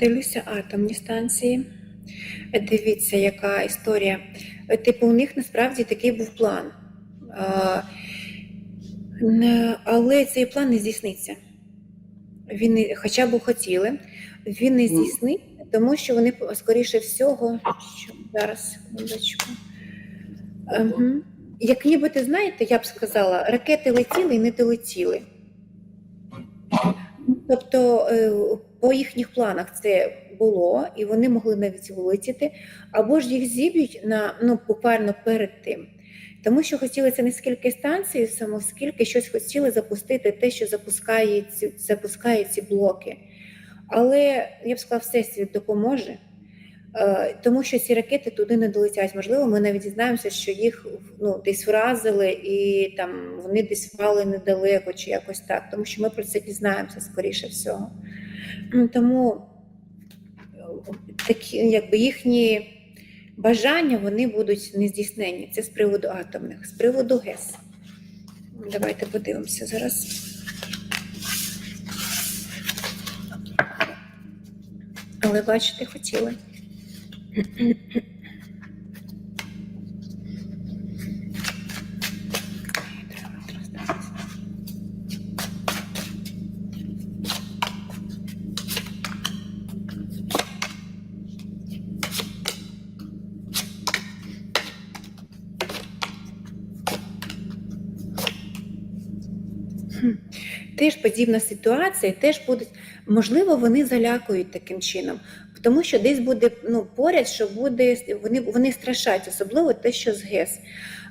Дивлюся атомні станції. Дивіться, яка історія. Типу, у них насправді такий був план. Але цей план не здійсниться. Він хоча б хотіли, він не здійсниться, тому що вони, скоріше всього, що зараз, секундочку. Ем, Як ніби ти знаєте, я б сказала, ракети летіли і не долетіли. Тобто е, по їхніх планах це було, і вони могли навіть вилетіти, або ж їх зіб'ють на ну буквально перед тим. Тому що хотіли це не скільки станції, само скільки щось хотіли запустити, те, що запускає ці, запускає ці блоки. Але я б сказала, всесвіт допоможе, е, тому що ці ракети туди не долетять. Можливо, ми навіть дізнаємося, що їх ну, десь вразили і там вони десь впали недалеко чи якось так, тому що ми про це дізнаємося скоріше всього. Тому е, такі, якби їхні бажання вони будуть нездійснені. Це з приводу атомних, з приводу ГЕС. Давайте подивимося зараз. Але бачите, хотіли. Теж подібна ситуація, теж будуть, можливо, вони залякують таким чином, тому що десь буде ну, поряд, що буде, вони, вони страшать, особливо те, що з ГЕС.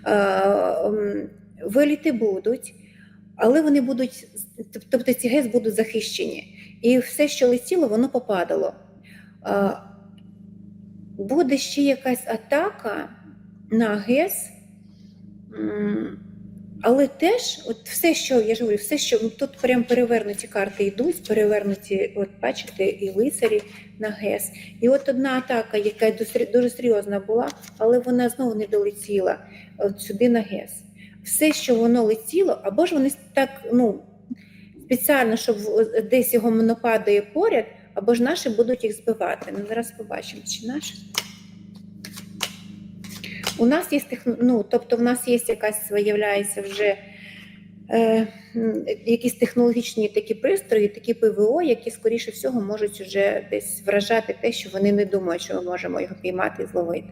Е, виліти будуть, але вони будуть, тобто ці ГЕС будуть захищені. І все, що летіло, воно попадало. Е, буде ще якась атака на ГЕС. Але теж, от все, що я ж говорю, все, що ну, тут прям перевернуті карти йдуть, перевернуті, от бачите, і лицарі на ГЕС. І от одна атака, яка дуже, серйозна була, але вона знову не долетіла от сюди на ГЕС. Все, що воно летіло, або ж вони так, ну, спеціально, щоб десь його монопадає поряд, або ж наші будуть їх збивати. Ну, зараз побачимо, чи наші. У нас є ну, тобто в нас є якась виявляється вже е, якісь технологічні такі пристрої, такі ПВО, які скоріше всього можуть вже десь вражати те, що вони не думають, що ми можемо його піймати і зловити.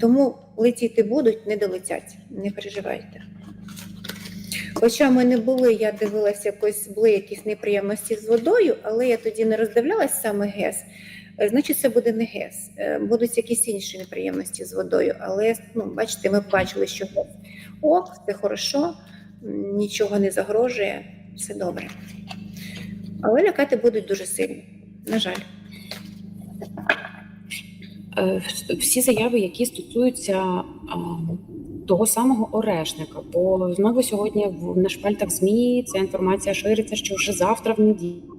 Тому летіти будуть, не долетять, не переживайте. Хоча ми не були, я дивилася, якось були якісь неприємності з водою, але я тоді не роздивлялась саме ГЕС. Е, Значить, це буде не ГЕС. Е, Будуть якісь інші неприємності з водою. Але ну, бачите, ми бачили, що ок, це хорошо, нічого не загрожує, все добре. Але лякати будуть дуже сильно, на жаль. Е, всі заяви, які стосуються того самого орешника. Бо знову сьогодні на шпальтах ЗМІ ця інформація шириться, що вже завтра в неділю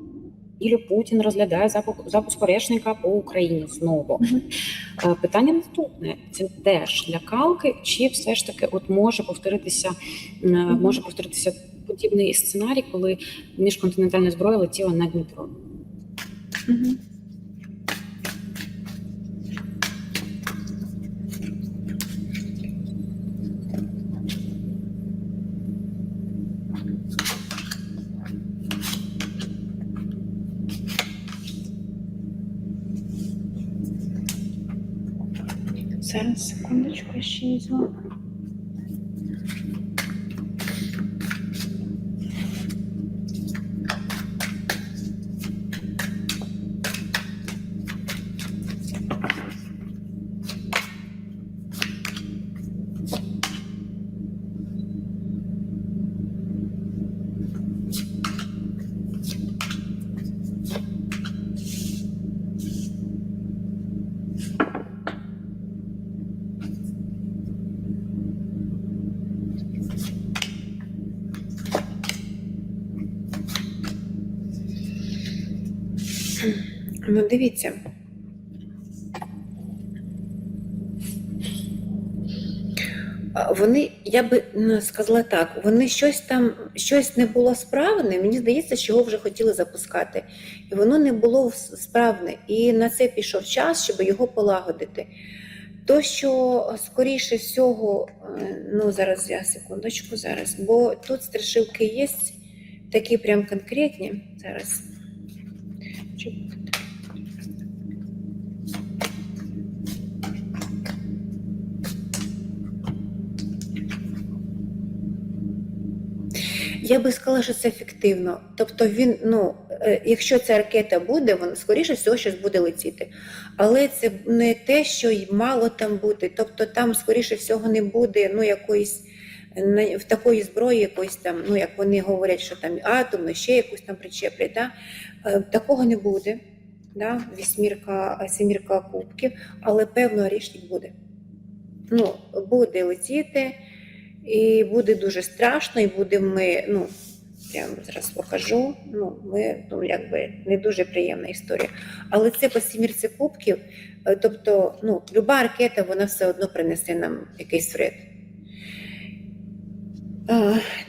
Путін розглядає запуск, запуск орешника по Україні знову. Е, Питання наступне: це теж лякалки, чи все ж таки от може повторитися, е, може повторитися подібний сценарій, коли міжконтинентальна зброя летіла на Дніпро? Секундочку, я дивіться. Вони, я би сказала так, вони щось там, щось не було справне. Мені здається, що його вже хотіли запускати, і воно не було справне. І на це пішов час, щоб його полагодити. То, що скоріше всього, е, ну зараз я секундочку, зараз, бо тут страшилки є такі прям конкретні. Зараз. Я би сказала, що це ефективно. Тобто він, ну, е, якщо ця ракета буде, вона скоріше всього щось буде летіти. Але це не те, що й мало там бути. Тобто там, скоріше всього, не буде ну, якоїсь в такої зброї, якоїсь там, ну як вони говорять, що там атомно, ще якусь там причеплять. Да? Е, Такого не буде. Да? Вісьмірка, сімірка кубків, але певно орішник буде. Ну, буде летіти. І буде дуже страшно, і будемо ми, ну, вам зараз покажу. Ну, ми, ну, якби не дуже приємна історія. Але це по сімірці кубків, е, тобто, ну, люба ракета, вона все одно принесе нам якийсь вред.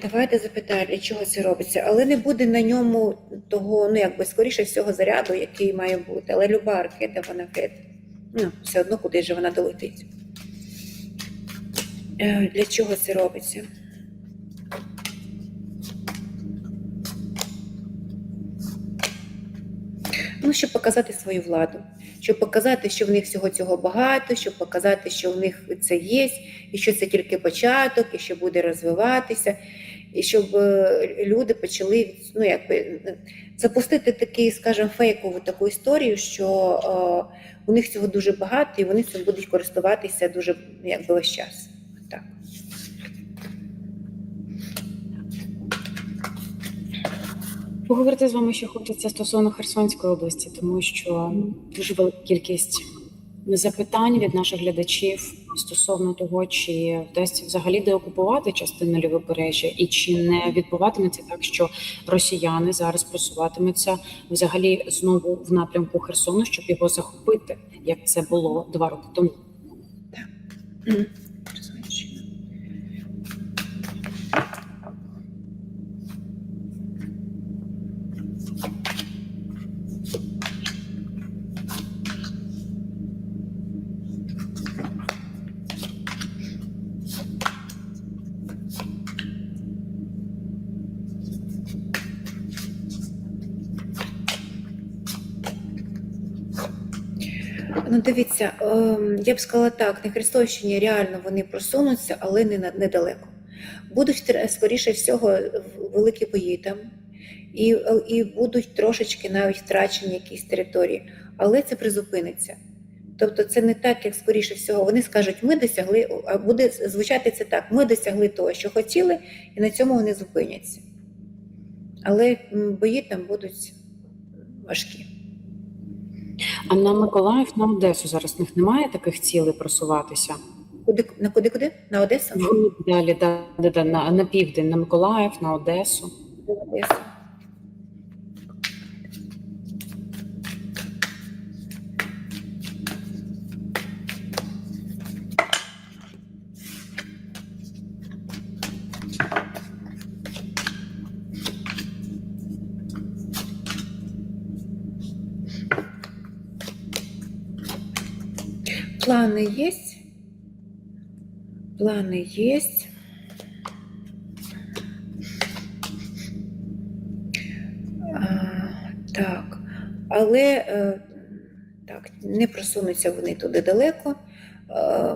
Давайте запитаю, для чого це робиться. Але не буде на ньому того, ну якби скоріше всього, заряду, який має бути. Але люба ракета, вона вред. Ну, все одно куди ж вона долетить. Е, Для чого це робиться? Ну, щоб показати свою владу, щоб показати, що в них всього цього багато, щоб показати, що в них це є, і що це тільки початок, і що буде розвиватися, і щоб е, люди почали ну, якби, запустити такий, скажімо, фейкову таку історію, що е, у них цього дуже багато, і вони цим будуть користуватися дуже якби весь час. Так. Поговорити з вами ще хочеться стосовно Херсонської області, тому що дуже велика кількість запитань від наших глядачів стосовно того, чи вдасться взагалі деокупувати частину лівобережжя, і чи не відбуватиметься так, що росіяни зараз просуватимуться взагалі знову в напрямку Херсону, щоб його захопити, як це було два роки тому. Ну, дивіться, ем, я б сказала так, на Херсонщині реально вони просунуться, але не недалеко. Будуть скоріше всього великі бої там, і, е, і будуть трошечки навіть втрачені якісь території, але це призупиниться. Тобто це не так, як скоріше всього. Вони скажуть, ми досягли, а буде звучати це так: ми досягли того, що хотіли, і на цьому вони зупиняться. Але бої там будуть важкі. А на Миколаїв, на Одесу зараз в них немає таких цілей просуватися. Куди на куди куди? На Одесу? Далі да, да, да, на, на південь, на Миколаїв, на Одесу. Одесу. Планы есть? Планы есть. Так, але е, так, не просунуться вони туди далеко, е,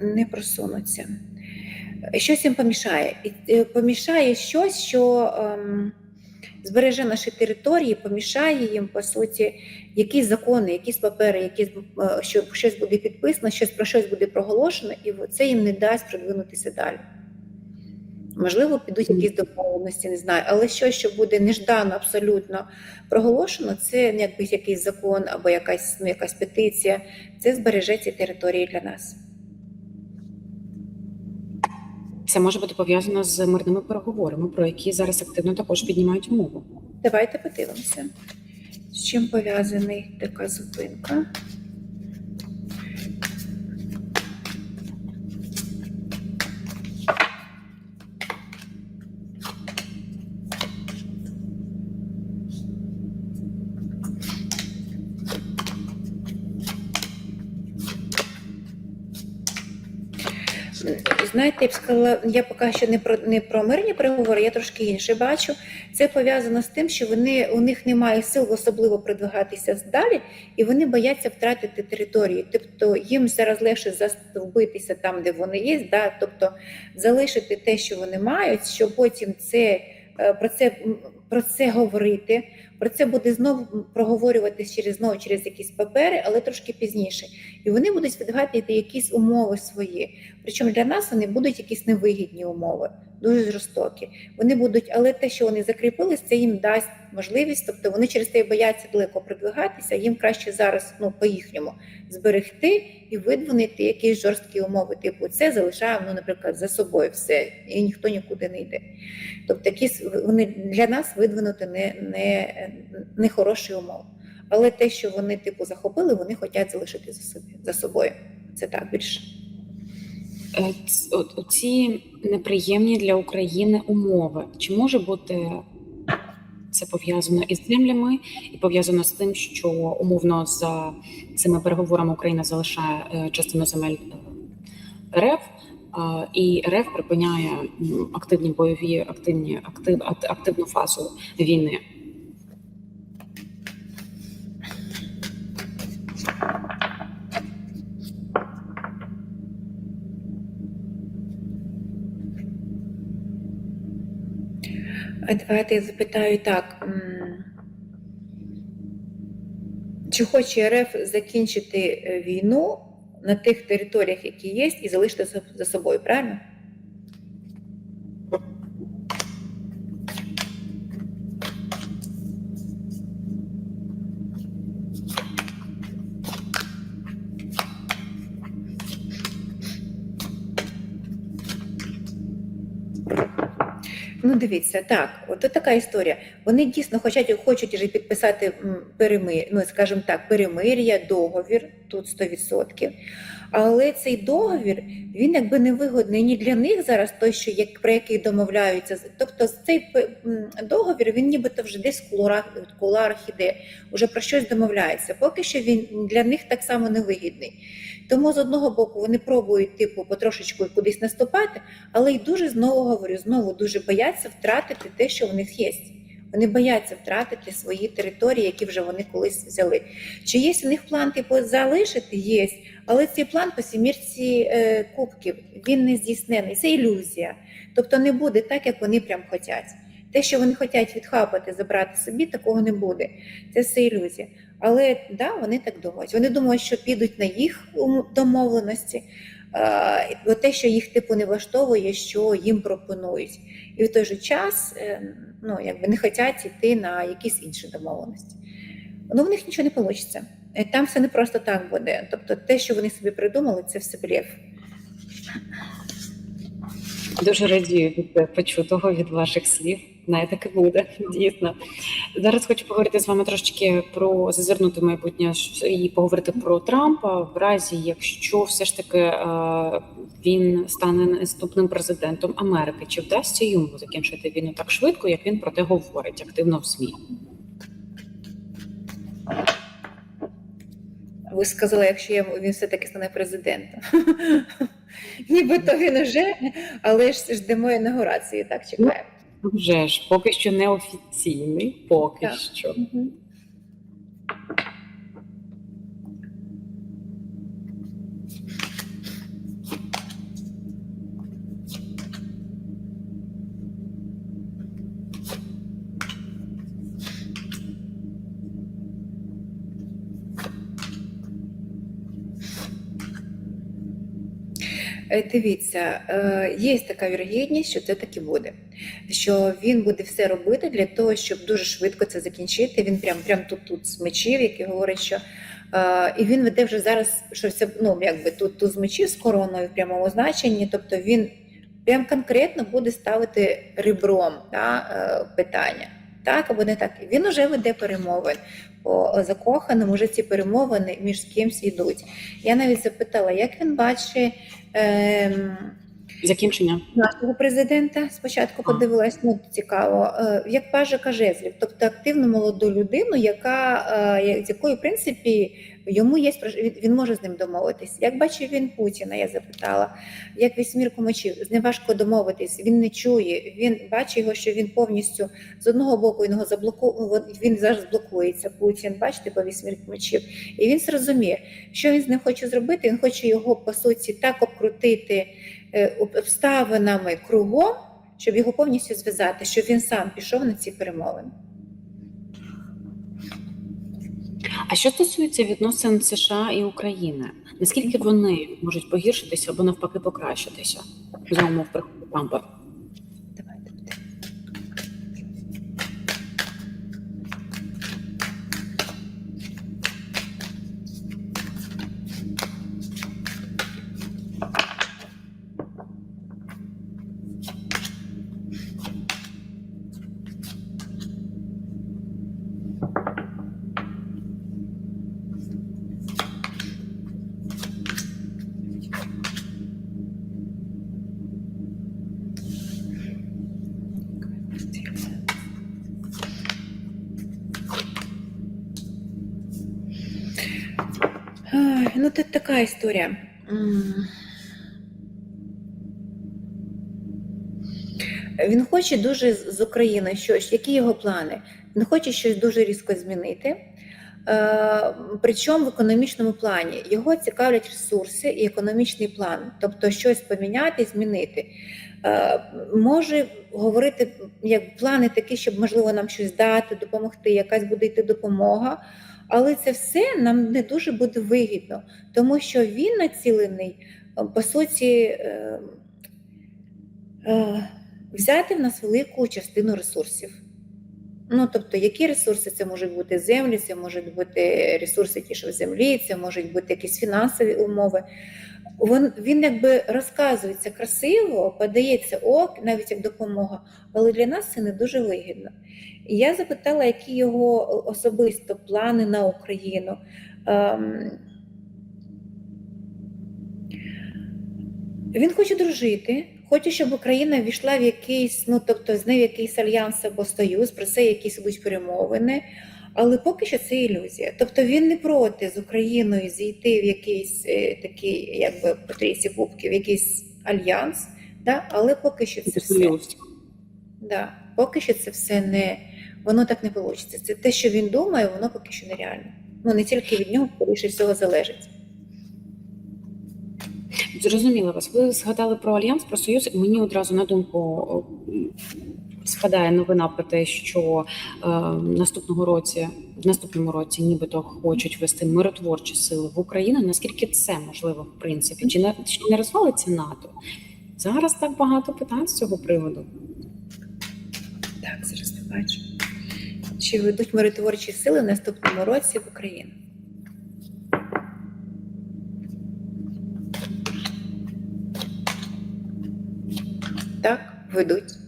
не просунуться. Щось їм помішає. Е, помішає щось, що ем, збереже наші території, помішає їм, по суті, якісь закони, якісь папери, якісь, е, що щось буде підписано, щось про щось буде проголошено, і це їм не дасть продвинутися далі. Можливо, підуть якісь домовленості, не знаю, але щось, що буде неждано абсолютно проголошено, це якби якийсь закон або якась, ну, якась петиція, це збереже ці території для нас. Це може бути пов'язано з мирними переговорами, про які зараз активно також піднімають мову. Давайте подивимося, з чим пов'язаний така зупинка. Знаєте, я б сказала, я поки що не про не про мирні переговори, я трошки інше бачу. Це пов'язано з тим, що вони у них немає сил особливо продвигатися далі, і вони бояться втратити території. Тобто їм зараз легше застовбитися там, де вони є, да? тобто залишити те, що вони мають, щоб потім це е, про це про це говорити. Про це буде знову проговорюватись через знову через якісь папери, але трошки пізніше. І вони будуть відгадувати якісь умови свої. Причому для нас вони будуть якісь невигідні умови, дуже жорстокі. Вони будуть, але те, що вони закріпились, це їм дасть можливість. Тобто вони через те бояться далеко продвигатися. Їм краще зараз, ну по їхньому, зберегти і видвинути якісь жорсткі умови. Типу, це залишаємо, ну, наприклад, за собою все, і ніхто нікуди не йде. Тобто, якісь вони для нас видвинути не, не, не хороші умови. Але те, що вони типу захопили, вони хочуть залишити за собі за собою. Це так більше. Оці неприємні для України умови. Чи може бути це пов'язано із землями і пов'язано з тим, що умовно за цими переговорами Україна залишає е, частину земель е, РФ, і РФ припиняє активні бойові, активні актив, активну фазу війни. Давайте я запитаю так. Чи хоче РФ закінчити е, війну на тих територіях, які є, і залишити за- собою, правильно? Ну, дивіться, так, от така історія. Вони дійсно хочуть, хочуть вже підписати перемир, ну, скажімо так, перемир'я, договір, тут 100%. Але цей договір, він якби не вигодний ні для них зараз, той, що як, про який домовляються. Тобто цей договір, він нібито вже десь в кулуарах, в кулуарах іде, вже про щось домовляється. Поки що він для них так само невигідний. Тому з одного боку вони пробують, типу, потрошечку кудись наступати, але й дуже знову говорю, знову дуже бояться втратити те, що в них є. Вони бояться втратити свої території, які вже вони колись взяли. Чи є у них план типу залишити? Є, але цей план по сімірці е, кубків він не здійснений. Це ілюзія. Тобто не буде так, як вони прям хочуть. Те, що вони хочуть відхапати, забрати собі, такого не буде. Це все ілюзія. Але да, вони так думають. Вони думають, що підуть на їх домовленості, бо те, що їх типу не влаштовує, що їм пропонують. І в той же час е, ну, якби не хочуть йти на якісь інші домовленості. Ну, в них нічого не вийде. Там все не просто так буде. Тобто те, що вони собі придумали, це все блєф. Дуже радію від почутого від ваших слів. Не таке буде дійсно. Зараз хочу поговорити з вами трошечки про зазирнути майбутнє і поговорити про Трампа в разі, якщо все ж таки е, він стане наступним президентом Америки. Чи вдасться йому закінчити війну так швидко, як він про те говорить активно в ЗМІ? Ви сказали, якщо він все-таки стане президентом. Нібито він уже, але ж ждемо інаугурації, так чекаємо. Вже ж поки що не офіційний, поки Так. що. Мгм. Е, Дивіться, е, є така вірогідність, що це таки буде. Що він буде все робити для того, щоб дуже швидко це закінчити. Він прям прям тут тут з мечів, який говорить, що е, і він веде вже зараз, що все ну якби тут тут з мечів з короною в прямому значенні. Тобто він прям конкретно буде ставити ребром е, питання. Так або не так. Він уже веде перемовин по закоханому, вже ці перемовини між кимсь йдуть. Я навіть запитала, як він бачить ем, Закінчення. нашого президента. Спочатку подивилась, ну цікаво, е, як паже Кажезлів, тобто активну молоду людину, яка е, з якою, в принципі, йому є він, може з ним домовитись. Як бачив він Путіна, я запитала, як вісьмірку мечів, з ним важко домовитись, він не чує. Він бачить його, що він повністю з одного боку його заблоку... він зараз блокується. Путін, бачите, по вісьмірку мечів, і він зрозуміє, що він з ним хоче зробити. Він хоче його по суті так обкрутити е, обставинами кругом, щоб його повністю зв'язати, щоб він сам пішов на ці перемовини. А що стосується відносин США і України, наскільки вони можуть погіршитися або навпаки покращитися за умов приходу Трампа? Ну, тут така історія. Він хоче дуже з з України щось. Які його плани? Він хоче щось дуже різко змінити. Е, причому в економічному плані його цікавлять ресурси і економічний план, тобто щось поміняти, змінити. Е, може говорити як плани такі, щоб можливо нам щось дати, допомогти, якась буде йти допомога. Але це все нам не дуже буде вигідно, тому що він націлений, е, по суті, е, е, взяти в нас велику частину ресурсів. Ну, тобто, які ресурси це можуть бути землі, це можуть бути ресурси ті, що в землі, це можуть бути якісь фінансові умови. Він, він якби розказується красиво, подається ок, навіть як допомога, але для нас це не дуже вигідно. І я запитала, які його особисто плани на Україну. Ем, Він хоче дружити, хоче, щоб Україна війшла в якийсь, ну тобто з нею якийсь альянс або союз, про це якісь будуть перемовини. Але поки що це ілюзія. Тобто він не проти з Україною зійти в якийсь е, такий, якби по трійці кубків, якийсь альянс, да? але поки що це все. Да. Поки що це все не воно так не вийде. Це те, що він думає, воно поки що нереально. Ну не тільки від нього, скоріше всього, залежить. Зрозуміла вас. Ви згадали про альянс, про союз. Мені одразу на думку спадає новина про те, що е, наступного році, в наступному році, нібито хочуть вести миротворчі сили в Україну. Наскільки це можливо, в принципі, чи не чи не розвалиться НАТО? Зараз так багато питань з цього приводу. Так, зараз побачу. Чи ведуть миротворчі сили в наступному році в Україну? Так, ведуть.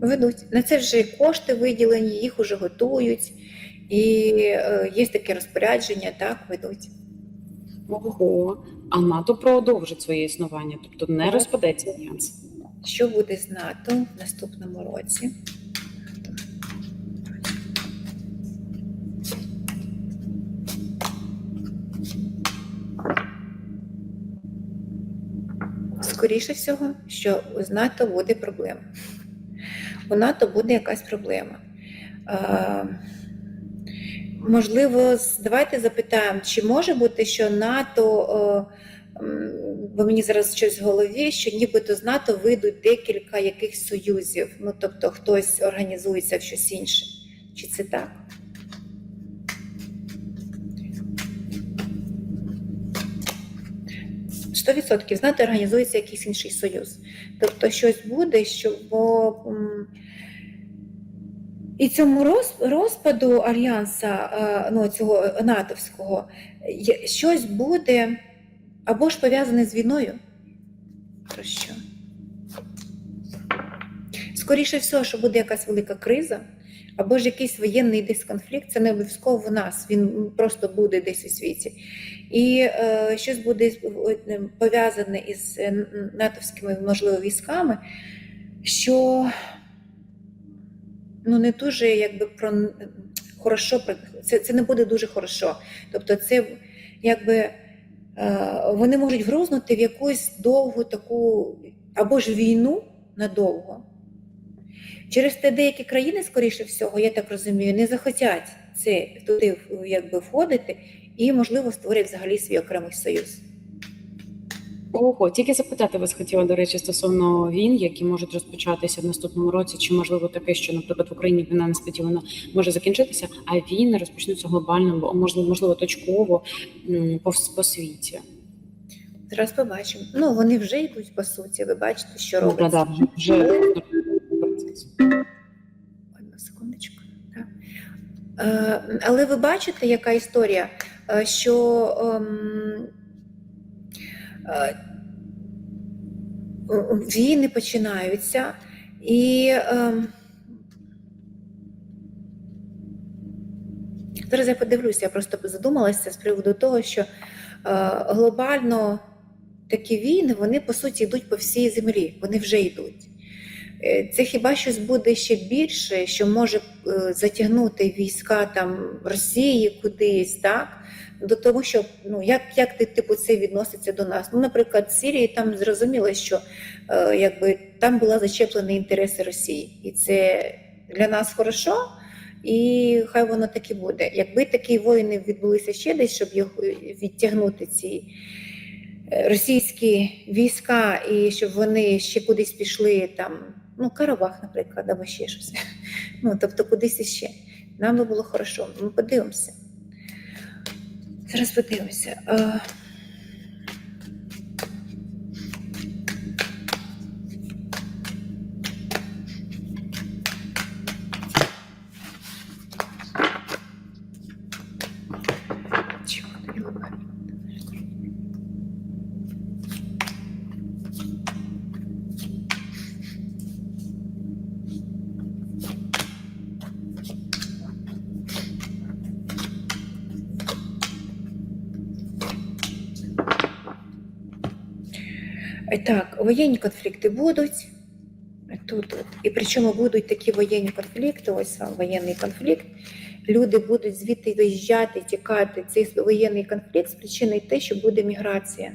Ведуть. На це вже кошти виділені, їх вже готують, і е, є таке розпорядження, так, ведуть. Ого, а НАТО продовжить своє існування, тобто не розпадеться альянс. Що буде з НАТО в наступному році? Скоріше всього, що з НАТО буде проблема. У НАТО буде якась проблема. Е, можливо, давайте запитаємо, чи може бути, що НАТО. Е, бо мені зараз щось в голові, що нібито з НАТО вийдуть декілька якихось союзів. Ну тобто хтось організується в щось інше. Чи це так? Сто відсотків з НАТО організується якийсь інший союз. Тобто щось буде, що бо. І цьому розпаду альянса, е, ну цього натовського, щось буде або ж пов'язане з війною. Про що? Скоріше всього, що буде якась велика криза, або ж якийсь воєнний десь конфлікт, це не обов'язково в нас, він просто буде десь у світі. І е, щось буде е, пов'язане із е, натовськими, можливо, військами, що ну, не дуже якби про хорошо, це, це не буде дуже хорошо. Тобто, це якби е, вони можуть грузнути в якусь довгу таку або ж війну надовго. Через те деякі країни, скоріше всього, я так розумію, не захотять це туди якби входити і, можливо, створять взагалі свій окремий союз. Ого, тільки запитати вас хотіла, до речі, стосовно війн, які можуть розпочатися в наступному році, чи можливо таке, що, наприклад, в Україні війна несподівано може закінчитися, а війни розпочнуться глобально, можливо, можливо точково по, по світі. Зараз побачимо. Ну, вони вже йдуть по суті. Ви бачите, що Ну, робиться. да, да, вже, процес. Одну секундочку. Так. Е, але ви бачите, яка історія, Е, що ем, е, війни починаються, і ем, зараз я подивлюся, я просто задумалася з приводу того, що е, глобально такі війни, вони по суті йдуть по всій землі, вони вже йдуть. Е, Це хіба щось буде ще більше, що може е, затягнути війська там Росії кудись, так? До того, що ну як, як ти типу це відноситься до нас? Ну, наприклад, в Сирії там зрозуміло, що е, якби там була зачеплені інтереси Росії, і це для нас хорошо, і хай воно так і буде. Якби такі воїни відбулися ще десь, щоб їх е, відтягнути ці російські війська, і щоб вони ще кудись пішли там, ну, Карабах, наприклад, або ще щось. Ну, тобто кудись іще. Нам би було хорошо. Ми подивимося. Зараз подивимося. Воєнні конфлікти будуть. Тут, от. І причому будуть такі воєнні конфлікти, ось вам воєнний конфлікт. Люди будуть звідти виїжджати, тікати. Цей воєнний конфлікт спричинить те, що буде міграція.